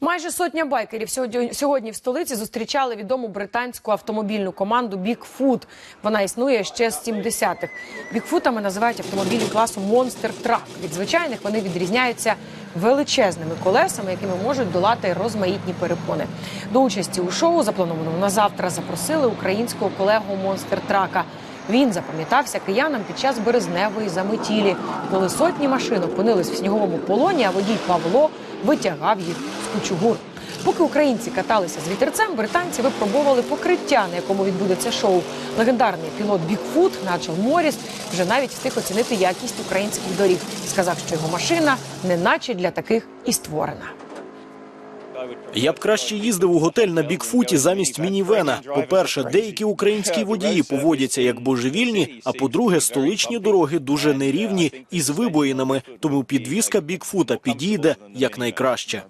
Майже сотня байкерів сьогодні, в столиці зустрічали відому британську автомобільну команду Bigfoot. Вона існує ще з 70-х. Бігфутами називають автомобілі класу Monster Truck. Від звичайних вони відрізняються величезними колесами, якими можуть долати розмаїтні перепони. До участі у шоу, запланованому на завтра, запросили українського колегу Monster Truck. Він запам'ятався киянам під час березневої заметілі, коли сотні машин опинились в сніговому полоні, а водій Павло витягав їх з кучугур. Поки українці каталися з вітерцем, британці випробовували покриття, на якому відбудеться шоу. Легендарний пілот Бігфут Начал Моріс вже навіть встиг оцінити якість українських доріг. Сказав, що його машина неначе для таких і створена. Я б краще їздив у готель на Бікфуті замість мінівена. По-перше, деякі українські водії поводяться як божевільні. А по-друге, столичні дороги дуже нерівні і з вибоїнами, тому підвізка Бікфута підійде якнайкраще.